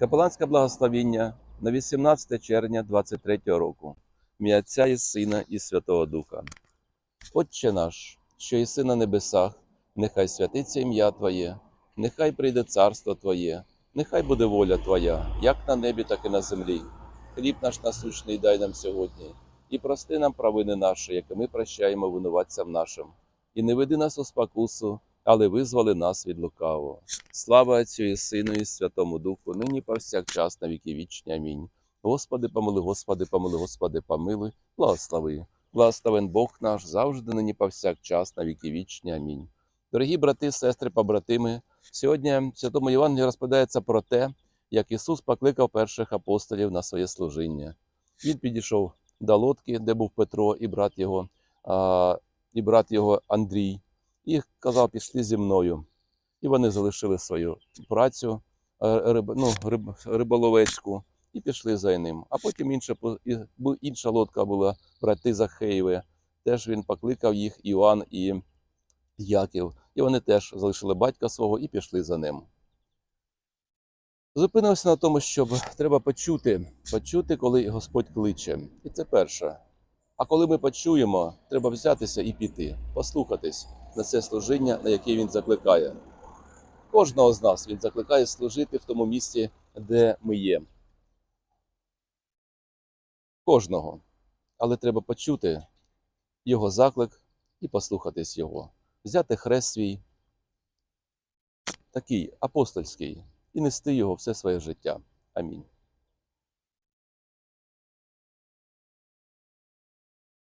Капеланське благословіння на 18 червня 23 року. Ім'я Отця і Сина і Святого Духа. Отче наш, що єси на небесах, нехай святиться ім'я Твоє, нехай прийде царство Твоє, нехай буде воля Твоя, як на небі, так і на землі. Хліб наш насущний дай нам сьогодні, і прости нам провини наші, які ми прощаємо винуватцям нашим. І не веди нас у спокусу, але визволи нас від лукавого. Слава Отцю і Сину, і Святому Духу, нині повсякчас на віки вічні. Амінь. Господи, помили, Господи, помили, Господи, помилуй, благослови. Благословен Бог наш завжди нині повсякчас на віки вічні. Амінь. Дорогі брати, сестри, побратими, сьогодні в Святому Євангелії розповідається про те, як Ісус покликав перших апостолів на своє служіння. Він підійшов до лодки, де був Петро і брат його, а, і брат його Андрій, і казав, пішли зі мною. І вони залишили свою працю е, риб, ну, риб, риболовецьку і пішли за ним. А потім інша, інша лодка була брати Захеєве. Теж він покликав їх Іоанн і Яків. І вони теж залишили батька свого і пішли за ним. Зупинився на тому, щоб треба почути, почути, коли Господь кличе. І це перше. А коли ми почуємо, треба взятися і піти, послухатись на це служіння, на яке він закликає. Кожного з нас він закликає служити в тому місці, де ми є. Кожного. Але треба почути його заклик і послухатись його. Взяти хрест свій, такий апостольський, і нести його все своє життя. Амінь.